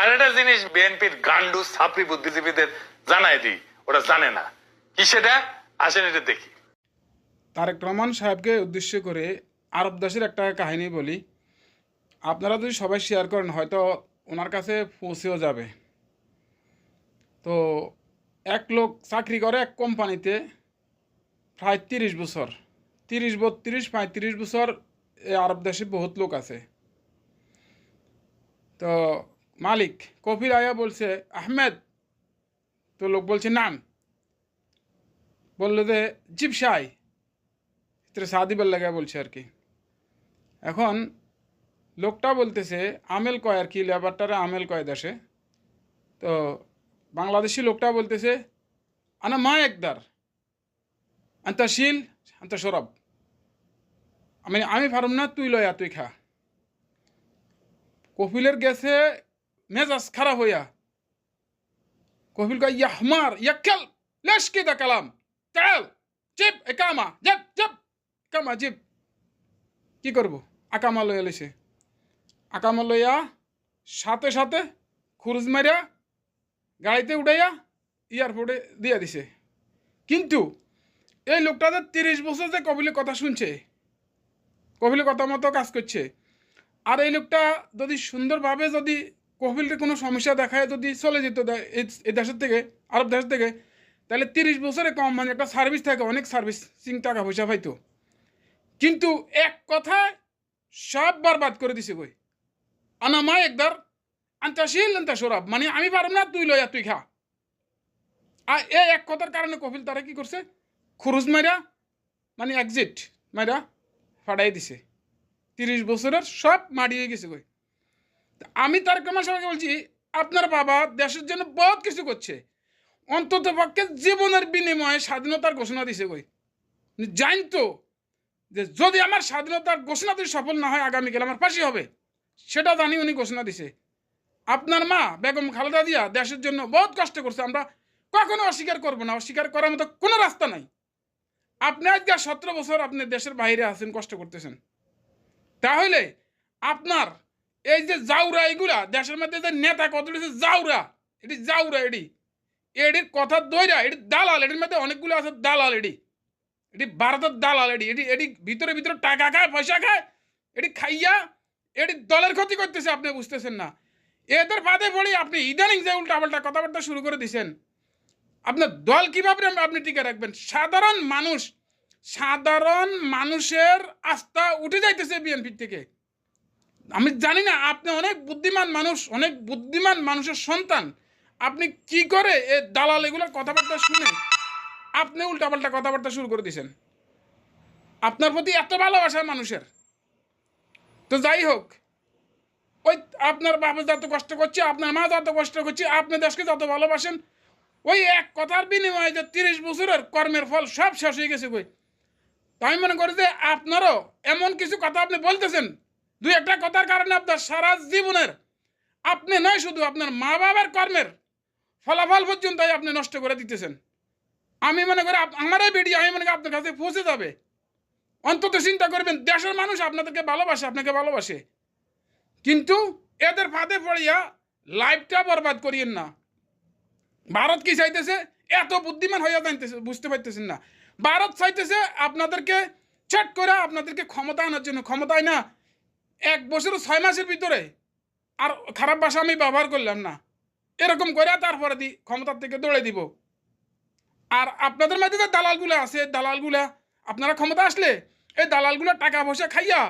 আর একটা জিনিস বিএনপির গান্ডু ছাপড়ি বুদ্ধিজীবীদের জানাই দিই, ওরা জানে না। কি সেটা? আসেন এটা দেখি। তারেক রহমান সাহেবকে উদ্দেশ্য করে আরব দেশের একটা কাহিনী বলি। আপনারা যদি সবাই শেয়ার করেন, হয়তো ওনার কাছে পৌঁছেও যাবে। তো এক লোক চাকরি করে এক কোম্পানিতে প্রায় তিরিশ বছর। তিরিশ, বত্রিশ, পঁয়ত্রিশ বছর এই আরব দেশে বহুত লোক আছে। তো মালিক কফির আয়া বলছে, আহমেদ। তো লোক বলছে, নাম। বলল যে জিপসাই ভিতরে সাদি লাগে বলছে আর কি। এখন লোকটা বলতেছে, আমেল কয় আর কি? লেবারটারে আমেল কয় দেশে। তো বাংলাদেশি লোকটা বলতেছে, আনা মা একদার। আন্তা শিল, আন্তা সরব। আমি আমি পারম না, তুই লয়া, তুই খা। কপিলের গেছে মেজাজ খারাপ হইয়া কহিল ইয়াহমার লেশ লেশকি দা কালাম? তেল জিপ একামা জেপ জেপ কামা জিপ কি করব? আকামা লইয়া লইছে। আকামা লইয়া সাথে সাথে খুরুজ মারিয়া গাড়িতে উঠাইয়া এয়ারপোর্টে দিয়া দিছে। কিন্তু এই লোকটা যে তিরিশ বছর যে কবিলের কথা শুনছে কবিলের কথা মতো কাজ করছে, আর এই লোকটা যদি সুন্দরভাবে যদি কপিলের কোনো সমস্যা দেখায় যদি চলে যেত এই- দেশের থেকে, আরব দেশের থেকে, তাহলে তিরিশ বছরে কম মানে একটা সার্ভিস থাকে, অনেক সার্ভিসিং টাকা পয়সা পাইতো। কিন্তু এক কথায় সব বরবাদ করে দিছে বই আনা মা একদার আন্তাশীল আন্তা সরাব মানে আমি পারব না, তুই লয়া, তুই খা। আর এই এক কথার কারণে কপিল তারা কি করছে? খুরুজ মাইরা মানে এক্সিট মাইরা ফাটাই দিছে। তিরিশ বছরের সব মারিয়ে গেছে কই? আমি তার কমার সবাইকে বলছি, আপনার বাবা দেশের জন্য বহুত কিছু করছে। অন্তত পক্ষে জীবনের বিনিময়ে স্বাধীনতার ঘোষণা দিছে কই। জান তো যে যদি আমার স্বাধীনতার ঘোষণা যদি সফল না হয় আগামীকাল আমার ফাঁসি হবে। সেটা জানি উনি ঘোষণা দিছে। আপনার মা বেগম খালেদা দিয়া দেশের জন্য বহুত কষ্ট করছে, আমরা কখনো অস্বীকার করব না। অস্বীকার করার মতো কোনো রাস্তা নাই। আপনি আজকে সতেরো বছর আপনি দেশের বাইরে আছেন, কষ্ট করতেছেন। তাহলে আপনার এই যে জাউরা এগুলা, দেশের মধ্যে যে নেতা কত জাউরা, এটি জাউরা এটি। এটির কথা দইরা, এটি দালাল, এটির মধ্যে অনেকগুলো আছে দালাল এটি। এটি ভারতের দালাল এটি এটি এটি ভিতরে ভিতরে টাকা খায়, পয়সা খায়, এটি খাইয়া এটি দলের ক্ষতি করতেছে, আপনি বুঝতেছেন না। এদের বাদে পড়ে আপনি ইদানিং যে উল্টাপাল্টা কথাবার্তা শুরু করে দিছেন, আপনার দল কীভাবে আপনি টিকে রাখবেন? সাধারণ মানুষ, সাধারণ মানুষের আস্থা উঠে যাইতেছে বিএনপির থেকে। আমি জানি না, আপনি অনেক বুদ্ধিমান মানুষ, অনেক বুদ্ধিমান মানুষের সন্তান। আপনি কি করে এ দালাল এগুলোর কথাবার্তা শুনে আপনি উল্টাপাল্টা কথাবার্তা শুরু করে দিয়েছেন আপনার প্রতি এত ভালোবাসা মানুষের। তো যাই হোক, ওই আপনার বাবা যত কষ্ট করছে, আপনার মা যত কষ্ট করছে, আপনি দেশকে যত ভালোবাসেন, ওই এক কথার বিনিময়ে যে তিরিশ বছরের কর্মের ফল সব শেষ হয়ে গেছে কই? তো আমি মনে করি যে আপনারও এমন কিছু কথা আপনি বলতেছেন দুই একটা কথার কারণে আপনার সারা জীবনের, আপনি নয় শুধু আপনার মা বাবার কর্মের ফলাফল পর্যন্ত আপনি নষ্ট করে দিতেছেন। আমি মনে করি আমার এই ভিডিও আমি মনে করি আপনার কাছে পৌঁছে যাবে। অন্তত চিন্তা করবেন, দেশের মানুষ আপনাদেরকে ভালোবাসে, আপনাকে ভালোবাসে। কিন্তু এদের ফাঁদে পড়িয়া লাইফটা বরবাদ করিয়েন না। ভারত কি চাইতেছে? এত বুদ্ধিমান হইয়া জানতেছে, বুঝতে পারতেছেন না। ভারত চাইতেছে আপনাদেরকে ছট করে আপনাদেরকে ক্ষমতা আনার জন্য। ক্ষমতায় না এক বছর ছয় মাসের ভিতরে। আর খারাপ ভাষা আমি ব্যবহার করলাম না। এরকম করে তারপরে দি, ক্ষমতার থেকে দৌড়ে দিব। আর আপনাদের মাঝে যে দালালগুলো আছে, দালালগুলা, আপনারা ক্ষমতা আসলে এই দালালগুলো টাকা পয়সা খাইয়া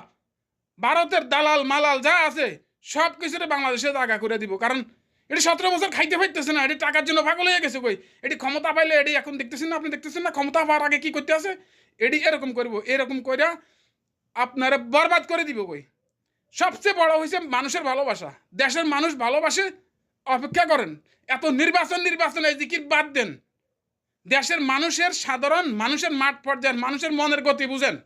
ভারতের দালাল, মালাল যা আছে, সব কিছুতে বাংলাদেশে জায়গা করে দিব। কারণ এটি সতেরো বছর খাইতে পাইতেছে না, এটি টাকার জন্য পাগল হয়ে গেছে কই? এটি ক্ষমতা পাইলে এটি এখন দেখতেছেন না, আপনি দেখতেছেন না, ক্ষমতা পাওয়ার আগে কি করতে আছে? এটি এরকম করব, এরকম কইরা আপনারা বরবাদ করে দিব কই? সবচেয়ে বড় হয়েছে মানুষের ভালোবাসা। দেশের মানুষ ভালোবাসে, অপেক্ষা করেন। এত নির্বাচন নির্বাচন, এই দিকির বাদ দেন। দেশের মানুষের সাধারণ, মানুষের মাঠ পর্যায়ের মানুষের মনের গতি বুঝেন।